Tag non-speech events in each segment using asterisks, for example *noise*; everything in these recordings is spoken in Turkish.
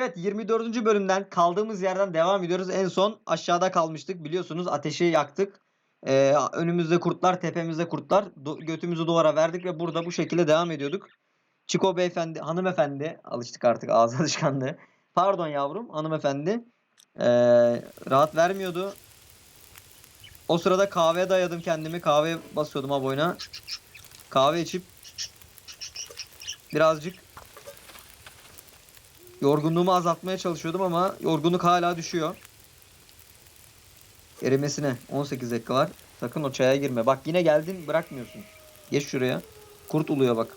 Evet 24. bölümden kaldığımız yerden devam ediyoruz. En son aşağıda kalmıştık. Biliyorsunuz ateşi yaktık. Ee, önümüzde kurtlar, tepemizde kurtlar. Du- götümüzü duvara verdik ve burada bu şekilde devam ediyorduk. Çiko beyefendi, hanımefendi, alıştık artık ağız *laughs* alışkanlığı. Pardon yavrum, hanımefendi. Ee, rahat vermiyordu. O sırada kahveye dayadım kendimi. Kahve basıyordum ha boyuna. Kahve içip birazcık Yorgunluğumu azaltmaya çalışıyordum ama yorgunluk hala düşüyor. Erimesine 18 dakika var. Sakın o çaya girme. Bak yine geldin bırakmıyorsun. Geç şuraya. Kurt uluyor bak.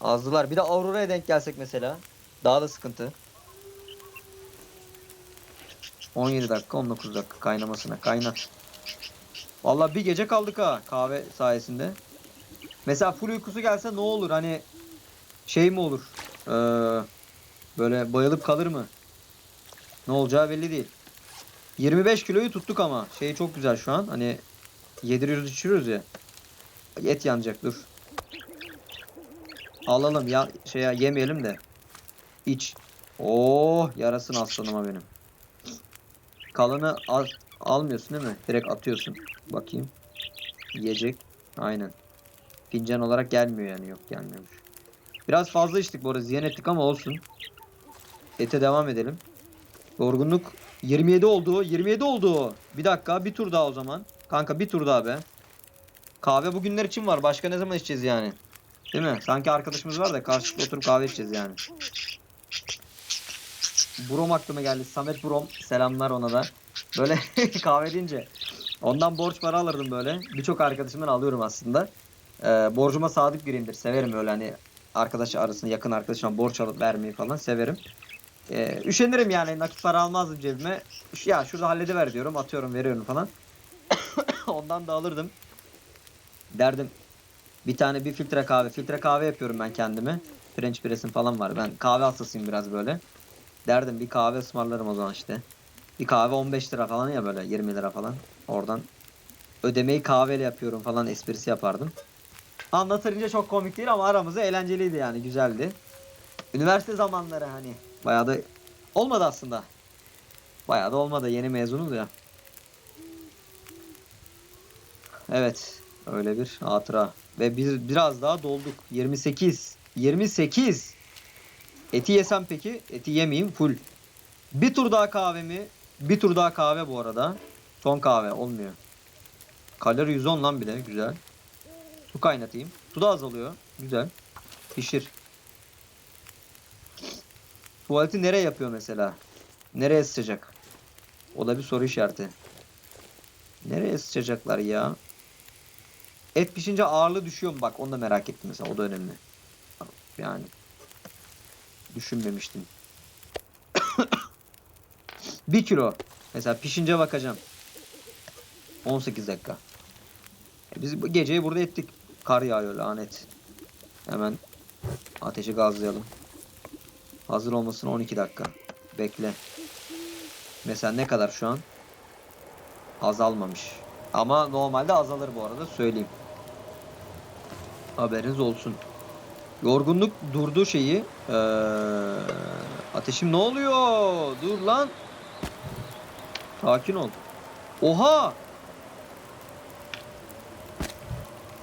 Azdılar. Bir de Aurora'ya denk gelsek mesela. Daha da sıkıntı. 17 dakika 19 dakika kaynamasına. Kaynat. Vallahi bir gece kaldık ha kahve sayesinde. Mesela full uykusu gelse ne olur? Hani şey mi olur? Ee, Böyle bayılıp kalır mı? Ne olacağı belli değil. 25 kiloyu tuttuk ama. Şey çok güzel şu an. Hani yediriyoruz içiriyoruz ya. Et yanacak dur. Alalım ya şeye yemeyelim de. İç. Oh yarasın aslanıma benim. Kalanı al, almıyorsun değil mi? Direkt atıyorsun. Bakayım. Yiyecek. Aynen. Fincan olarak gelmiyor yani. Yok gelmiyormuş. Biraz fazla içtik bu arada. Ziyan ettik ama olsun. Ete devam edelim. Yorgunluk 27 oldu. 27 oldu. Bir dakika bir tur daha o zaman. Kanka bir tur daha be. Kahve bugünler için var. Başka ne zaman içeceğiz yani? Değil mi? Sanki arkadaşımız var da karşılıklı oturup kahve içeceğiz yani. Brom aklıma geldi. Samet Brom. Selamlar ona da. Böyle *laughs* kahve deyince ondan borç para alırdım böyle. Birçok arkadaşımdan alıyorum aslında. Ee, borcuma sadık biriyimdir. Severim öyle hani arkadaş arasında yakın arkadaşıma borç alıp vermeyi falan severim. Ee, üşenirim yani nakit para almazdım cebime. Ya şurada hallediver diyorum atıyorum veriyorum falan. *coughs* Ondan da alırdım. Derdim bir tane bir filtre kahve. Filtre kahve yapıyorum ben kendime. French press'im falan var. Ben kahve hastasıyım biraz böyle. Derdim bir kahve ısmarlarım o zaman işte. Bir kahve 15 lira falan ya böyle 20 lira falan. Oradan ödemeyi kahveyle yapıyorum falan esprisi yapardım. Anlatınca çok komik değil ama aramızda eğlenceliydi yani güzeldi. Üniversite zamanları hani bayağı da olmadı aslında. Bayağı da olmadı yeni mezunuz ya. Evet öyle bir hatıra. Ve biz biraz daha dolduk. 28. 28. Eti yesem peki? Eti yemeyeyim full. Bir tur daha kahvemi. Bir tur daha kahve bu arada. Son kahve olmuyor. Kalori 110 lan bir de güzel. Su kaynatayım. Su da azalıyor. Güzel. Pişir. Tuvaleti nereye yapıyor mesela? Nereye sıçacak? O da bir soru işareti. Nereye sıçacaklar ya? Et pişince ağırlığı düşüyor mu? Bak onu da merak ettim mesela. O da önemli. Yani. Düşünmemiştim. *coughs* bir kilo. Mesela pişince bakacağım. 18 dakika. E Biz bu geceyi burada ettik. Kar yağıyor lanet. Hemen ateşi gazlayalım. Hazır olmasına 12 dakika. Bekle. Mesela ne kadar şu an? Azalmamış. Ama normalde azalır bu arada söyleyeyim. Haberiniz olsun. Yorgunluk durdu şeyi. Ee, ateşim ne oluyor? Dur lan. Sakin ol. Oha!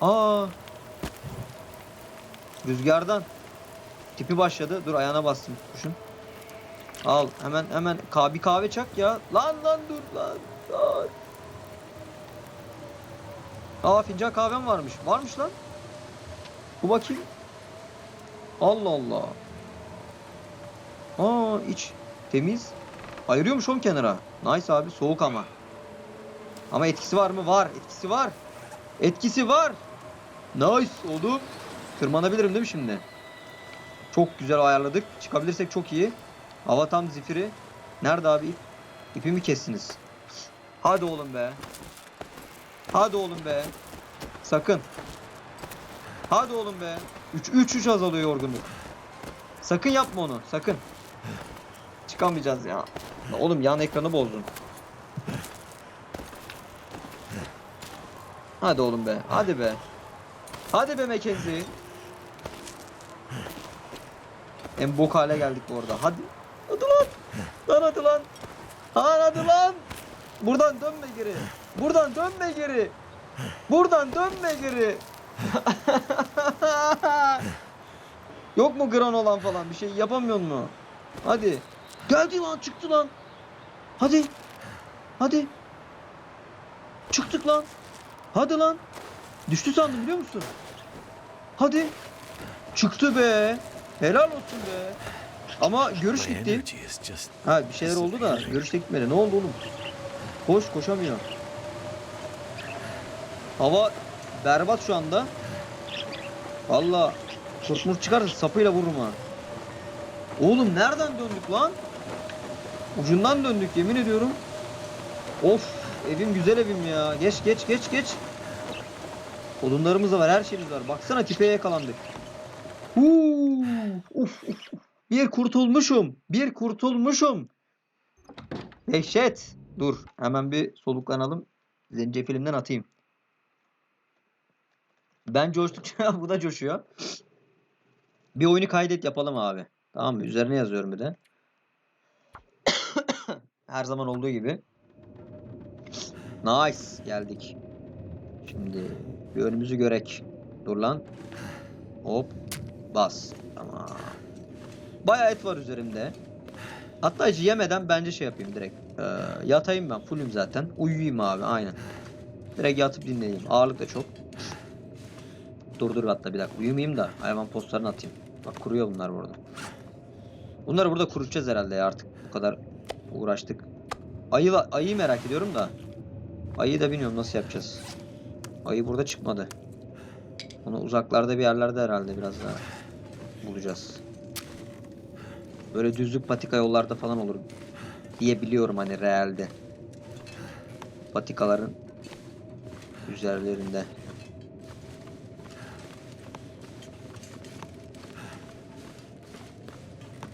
Aa! Rüzgardan. Tipi başladı. Dur ayağına bastım kuşun. Al hemen hemen ka bir kahve çak ya. Lan lan dur lan. Lan. Aa fincan kahvem varmış. Varmış lan. Bu bakayım. Allah Allah. Aa iç. Temiz. Ayırıyormuş oğlum kenara. Nice abi soğuk ama. Ama etkisi var mı? Var. Etkisi var. Etkisi var. Nice oldu. Tırmanabilirim değil mi şimdi? Çok güzel ayarladık. Çıkabilirsek çok iyi. Hava tam zifiri. Nerede abi ip? İpimi kestiniz. Hadi oğlum be. Hadi oğlum be. Sakın. Hadi oğlum be. 3 3 3 azalıyor yorgunluk. Sakın yapma onu. Sakın. Çıkamayacağız ya. Oğlum yan ekranı bozdun. Hadi oğlum be. Hadi be. Hadi be Mackenzie. En bok hale geldik bu arada. Hadi. Hadi lan. Lan hadi lan. Han hadi lan. Buradan dönme geri. Buradan dönme geri. Buradan dönme geri. *laughs* Yok mu gran olan falan bir şey yapamıyor mu? Hadi. Geldi lan çıktı lan. Hadi. Hadi. Çıktık lan. Hadi lan. Düştü sandım biliyor musun? Hadi. Çıktı be. Helal olsun be. Ama görüş gitti. Ha bir şeyler oldu da görüş de gitmedi. Ne oldu oğlum? Koş koşamıyor. Hava berbat şu anda. Valla kurtmur çıkarsa sapıyla vururum ha. Oğlum nereden döndük lan? Ucundan döndük yemin ediyorum. Of evim güzel evim ya. Geç geç geç geç. Odunlarımız da var her şeyimiz var. Baksana tipeye yakalandık. Huu, uf, uf. Bir kurtulmuşum. Bir kurtulmuşum. Dehşet. Dur. Hemen bir soluklanalım. Zencefilinden atayım. Ben coştukça *laughs* bu da coşuyor. Bir oyunu kaydet yapalım abi. Tamam mı? Üzerine yazıyorum bir de. *coughs* Her zaman olduğu gibi. Nice. Geldik. Şimdi bir önümüzü görek. Dur lan. Hop. Bas. Tamam. Bayağı et var üzerimde. Hatta hiç yemeden bence şey yapayım direkt. Ee, yatayım ben. Fullüm zaten. Uyuyayım abi aynen. Direkt yatıp dinleyeyim. Ağırlık da çok. Dur dur hatta bir dakika. Uyumayayım da hayvan postlarını atayım. Bak kuruyor bunlar burada. Bunları burada kurutacağız herhalde ya artık. Bu kadar uğraştık. Ayı, ayıyı merak ediyorum da. Ayıyı da bilmiyorum nasıl yapacağız. Ayı burada çıkmadı. Onu uzaklarda bir yerlerde herhalde biraz daha bulacağız. Böyle düzlük patika yollarda falan olur diye biliyorum hani realde. Patikaların üzerlerinde.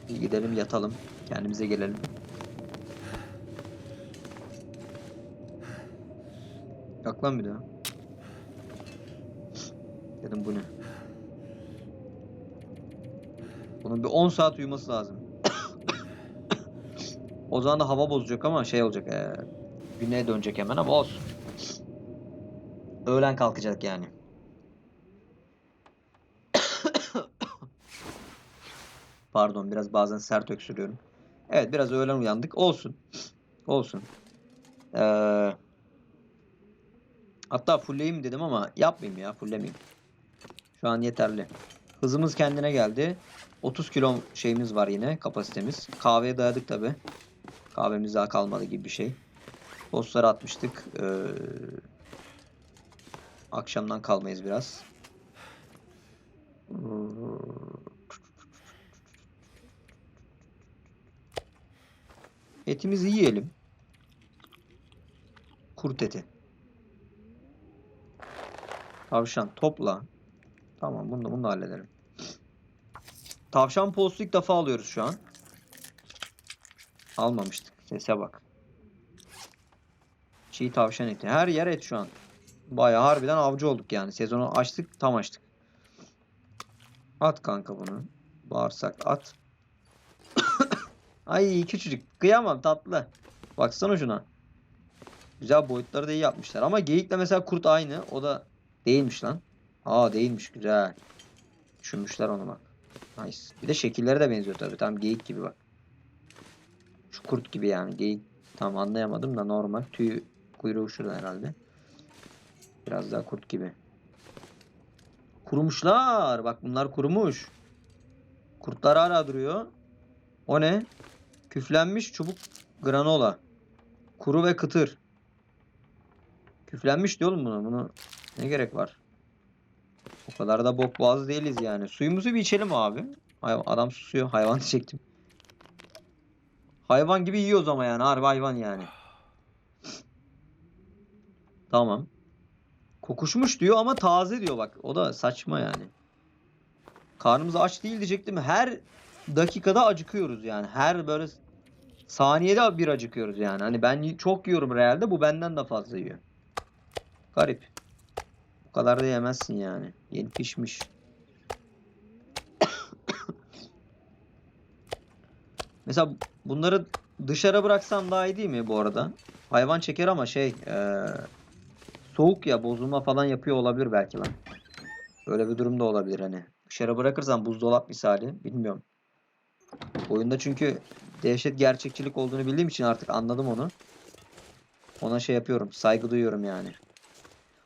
Gidelim yatalım. Kendimize gelelim. Yak lan bir daha. Dedim bu ne? Bunun bir 10 saat uyuması lazım. o zaman da hava bozacak ama şey olacak. Ee, güneye dönecek hemen ama olsun. Öğlen kalkacak yani. Pardon biraz bazen sert öksürüyorum. Evet biraz öğlen uyandık. Olsun. Olsun. Ee, hatta fullleyeyim dedim ama yapmayayım ya fullemeyeyim. Şu an yeterli. Hızımız kendine geldi. 30 kilo şeyimiz var yine kapasitemiz. Kahveye dayadık tabi. Kahvemiz daha kalmadı gibi bir şey. Postları atmıştık. Ee, akşamdan kalmayız biraz. Etimizi yiyelim. Kurt eti. Tavşan topla. Tamam bunu da, bunu da hallederim. Tavşan postu ilk defa alıyoruz şu an. Almamıştık. Sese bak. Çiğ tavşan eti. Her yer et şu an. Bayağı harbiden avcı olduk yani. Sezonu açtık tam açtık. At kanka bunu. Bağırsak at. *coughs* Ay küçücük. Kıyamam tatlı. Baksana şuna. Güzel boyutları da iyi yapmışlar. Ama geyikle mesela kurt aynı. O da değilmiş lan. Aa değilmiş güzel. Düşünmüşler onu bak. Nice. Bir de şekilleri de benziyor tabii. Tam geyik gibi bak. Şu kurt gibi yani geyik. Tam anlayamadım da normal. Tüy kuyruğu şurada herhalde. Biraz daha kurt gibi. Kurumuşlar. Bak bunlar kurumuş. Kurtlar hala duruyor. O ne? Küflenmiş çubuk granola. Kuru ve kıtır. Küflenmiş diyor oğlum buna. Bunu ne gerek var? O kadar da bok boğaz değiliz yani. Suyumuzu bir içelim abi. Adam susuyor. Hayvan *laughs* diyecektim. Hayvan gibi yiyoruz ama yani. Harbi hayvan yani. Tamam. Kokuşmuş diyor ama taze diyor bak. O da saçma yani. Karnımız aç değil diyecektim. Her dakikada acıkıyoruz yani. Her böyle saniyede bir acıkıyoruz yani. Hani ben çok yiyorum realde. Bu benden de fazla yiyor. Garip. Bu kadar da yemezsin yani. Yeni pişmiş. *coughs* Mesela bunları dışarı bıraksam daha iyi değil mi bu arada? Hayvan çeker ama şey eee, soğuk ya bozulma falan yapıyor olabilir belki lan. Öyle bir durum da olabilir hani. Dışarı bırakırsam buzdolap misali bilmiyorum. Oyunda çünkü dehşet gerçekçilik olduğunu bildiğim için artık anladım onu. Ona şey yapıyorum. Saygı duyuyorum yani.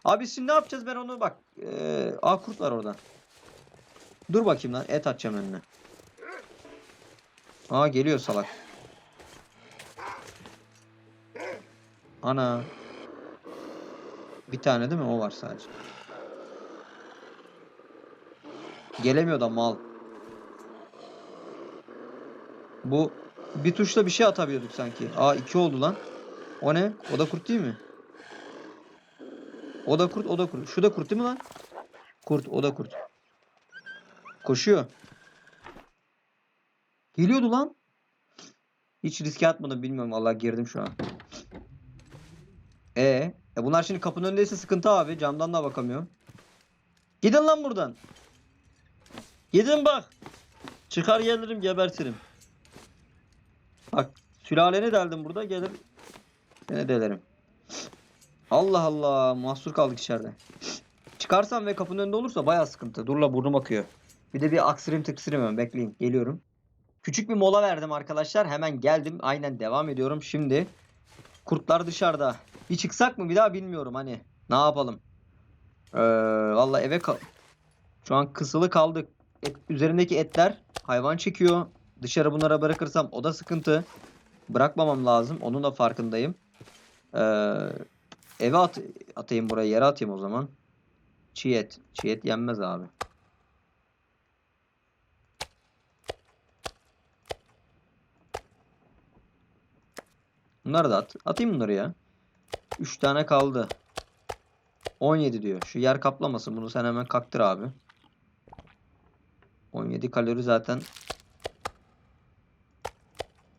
Abi şimdi ne yapacağız ben onu bak. Eee aa kurt var orada. Dur bakayım lan et atacağım önüne. Aa geliyor salak. Ana. Bir tane değil mi? O var sadece. Gelemiyor da mal. Bu bir tuşla bir şey atabiliyorduk sanki. Aa iki oldu lan. O ne? O da kurt değil mi? O da kurt, o da kurt. Şu da kurt değil mi lan? Kurt, o da kurt. Koşuyor. Geliyordu lan. Hiç riske atmadım bilmiyorum vallahi girdim şu an. E, e bunlar şimdi kapının önündeyse sıkıntı abi. Camdan da bakamıyorum. Gidin lan buradan. Gidin bak. Çıkar gelirim gebertirim. Bak sülaleni deldim burada gelir. Seni delerim. Allah Allah mahsur kaldık içeride. Çıkarsam ve kapının önünde olursa baya sıkıntı. Durla burnum akıyor. Bir de bir aksırayım tıksırayım bekleyin. Geliyorum. Küçük bir mola verdim arkadaşlar. Hemen geldim. Aynen devam ediyorum. Şimdi kurtlar dışarıda. Bir çıksak mı bir daha bilmiyorum hani. Ne yapalım? Ee, Valla eve kal şu an kısılı kaldık. Et, üzerindeki etler hayvan çekiyor. Dışarı bunlara bırakırsam o da sıkıntı. Bırakmamam lazım. Onun da farkındayım. Ee, eve at atayım buraya yere atayım o zaman. Çiğ et. Çiğ et yenmez abi. Bunları da at. Atayım bunları ya. 3 tane kaldı. 17 diyor. Şu yer kaplamasın. Bunu sen hemen kaktır abi. 17 kalori zaten.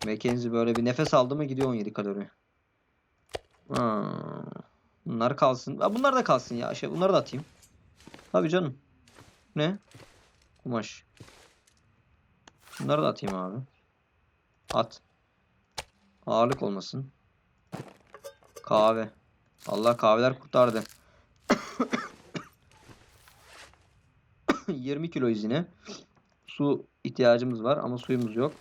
Mackenzie böyle bir nefes aldı mı gidiyor 17 kalori. Ha. Bunlar kalsın. Bunlar da kalsın ya. Şey, bunları da atayım. Tabii canım. Ne? Kumaş. Bunları da atayım abi. At. Ağırlık olmasın. Kahve. Allah kahveler kurtardı. *coughs* 20 kiloyuz yine. Su ihtiyacımız var ama suyumuz yok.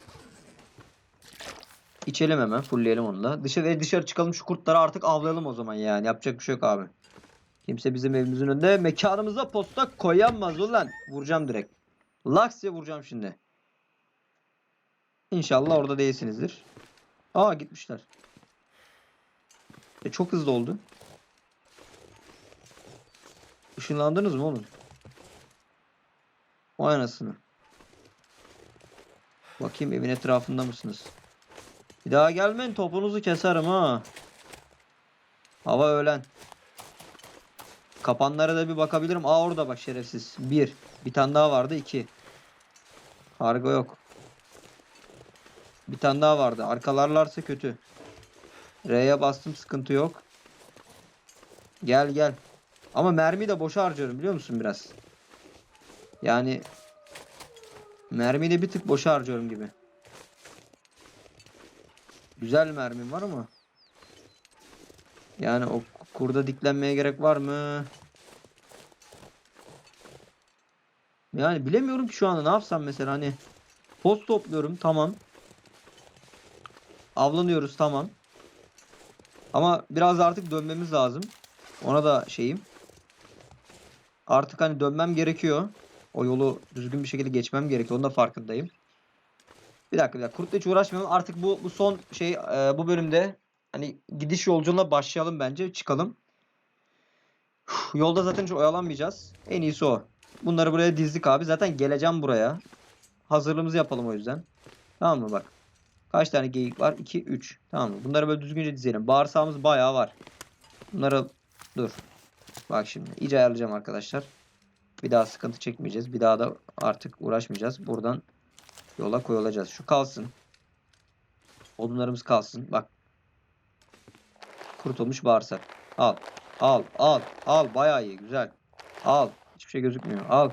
İçelim hemen. Fullleyelim onu da. Dışarı, dışarı çıkalım şu kurtları artık avlayalım o zaman yani. Yapacak bir şey yok abi. Kimse bizim evimizin önünde mekanımıza posta koyamaz ulan. Vuracağım direkt. Laks diye vuracağım şimdi. İnşallah orada değilsinizdir. Aa gitmişler. E, çok hızlı oldu. Işınlandınız mı oğlum? Vay anasını. Bakayım evin etrafında mısınız? Bir daha gelmeyin topunuzu keserim ha. Hava öğlen. Kapanlara da bir bakabilirim. Aa orada bak şerefsiz. Bir. Bir tane daha vardı. iki. Kargo yok. Bir tane daha vardı. Arkalarlarsa kötü. R'ye bastım sıkıntı yok. Gel gel. Ama mermi de boşa harcıyorum biliyor musun biraz? Yani mermiyi de bir tık boşa harcıyorum gibi. Güzel mermim var ama. Yani o kurda diklenmeye gerek var mı? Yani bilemiyorum ki şu anda ne yapsam mesela hani post topluyorum tamam. Avlanıyoruz tamam. Ama biraz artık dönmemiz lazım. Ona da şeyim. Artık hani dönmem gerekiyor. O yolu düzgün bir şekilde geçmem gerekiyor. Onun da farkındayım. Bir dakika bir dakika. Kurtla hiç uğraşmayalım. Artık bu bu son şey e, bu bölümde hani gidiş yolculuğuna başlayalım bence. Çıkalım. Uf, yolda zaten hiç oyalanmayacağız. En iyisi o. Bunları buraya dizdik abi. Zaten geleceğim buraya. Hazırlığımızı yapalım o yüzden. Tamam mı bak. Kaç tane geyik var? 2, 3. Tamam mı? Bunları böyle düzgünce dizelim. Bağırsağımız bayağı var. Bunları dur. Bak şimdi. iyice ayarlayacağım arkadaşlar. Bir daha sıkıntı çekmeyeceğiz. Bir daha da artık uğraşmayacağız. Buradan yola koyulacağız. Şu kalsın. Odunlarımız kalsın. Bak. Kurtulmuş bağırsak. Al. Al. Al. Al. Bayağı iyi. Güzel. Al. Hiçbir şey gözükmüyor. Al.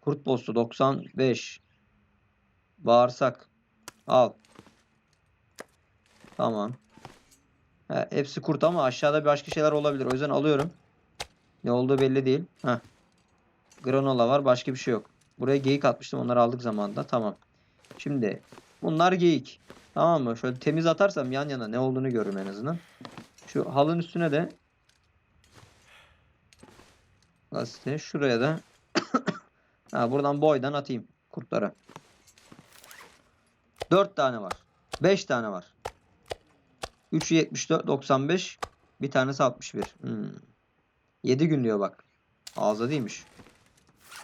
Kurt postu 95. Bağırsak. Al. Tamam. He, hepsi kurt ama aşağıda başka şeyler olabilir. O yüzden alıyorum. Ne olduğu belli değil. Heh. Granola var. Başka bir şey yok. Buraya geyik atmıştım. Onları aldık zamanında. Tamam. Şimdi bunlar geyik. Tamam mı? Şöyle temiz atarsam yan yana ne olduğunu görürüm en azından. Şu halın üstüne de gazete şuraya da *coughs* ha, buradan boydan atayım kurtlara. 4 tane var. 5 tane var. 3'ü 74 95 bir tanesi 61. Hmm. 7 gün diyor bak. Ağza değilmiş.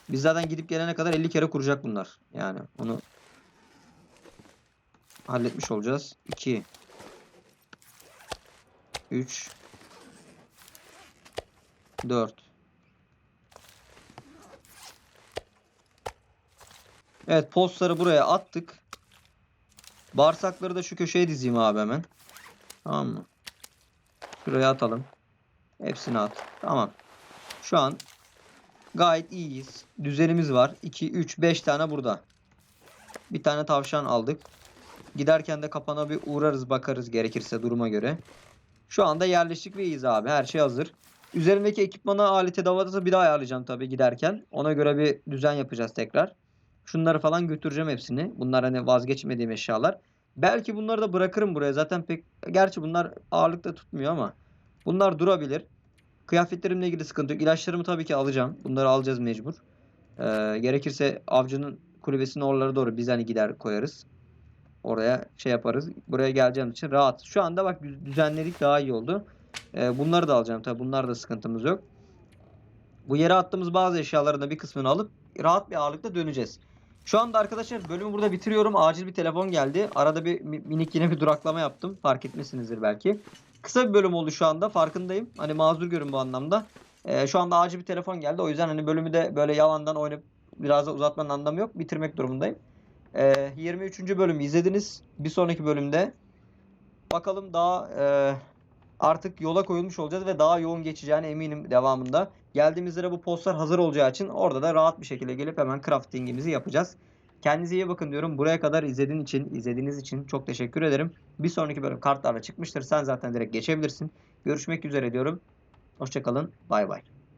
Biz zaten gidip gelene kadar 50 kere kuracak bunlar. Yani onu halletmiş olacağız. 2 3 4 Evet postları buraya attık. Bağırsakları da şu köşeye dizeyim abi hemen. Tamam mı? Şuraya atalım. Hepsini at. Tamam. Şu an gayet iyiyiz. Düzenimiz var. 2, 3, 5 tane burada. Bir tane tavşan aldık. Giderken de kapana bir uğrarız bakarız gerekirse duruma göre. Şu anda yerleştik ve iyiyiz abi. Her şey hazır. Üzerimdeki ekipmanı aleti davada bir daha ayarlayacağım tabii giderken. Ona göre bir düzen yapacağız tekrar. Şunları falan götüreceğim hepsini. Bunlar hani vazgeçmediğim eşyalar. Belki bunları da bırakırım buraya. Zaten pek gerçi bunlar ağırlıkta tutmuyor ama bunlar durabilir. Kıyafetlerimle ilgili sıkıntı yok. İlaçlarımı tabii ki alacağım. Bunları alacağız mecbur. Ee, gerekirse avcının kulübesinin oralara doğru biz hani gider koyarız. Oraya şey yaparız. Buraya geleceğim için rahat. Şu anda bak düz- düzenledik daha iyi oldu. Ee, bunları da alacağım tabii. Bunlar da sıkıntımız yok. Bu yere attığımız bazı eşyaların da bir kısmını alıp rahat bir ağırlıkla döneceğiz. Şu anda arkadaşlar bölümü burada bitiriyorum. Acil bir telefon geldi. Arada bir mi- minik yine bir duraklama yaptım. Fark etmişsinizdir belki. Kısa bir bölüm oldu şu anda. Farkındayım. Hani mazur görün bu anlamda. Ee, şu anda acil bir telefon geldi. O yüzden hani bölümü de böyle yalandan oynayıp biraz da uzatmanın anlamı yok. Bitirmek durumundayım. Ee, 23. bölümü izlediniz. Bir sonraki bölümde bakalım daha e, artık yola koyulmuş olacağız ve daha yoğun geçeceğine eminim devamında. Geldiğimiz yere bu postlar hazır olacağı için orada da rahat bir şekilde gelip hemen craftingimizi yapacağız. Kendinize iyi bakın diyorum. Buraya kadar izlediğin için, izlediğiniz için çok teşekkür ederim. Bir sonraki bölüm kartlarla çıkmıştır. Sen zaten direkt geçebilirsin. Görüşmek üzere diyorum. Hoşçakalın. Bay bay.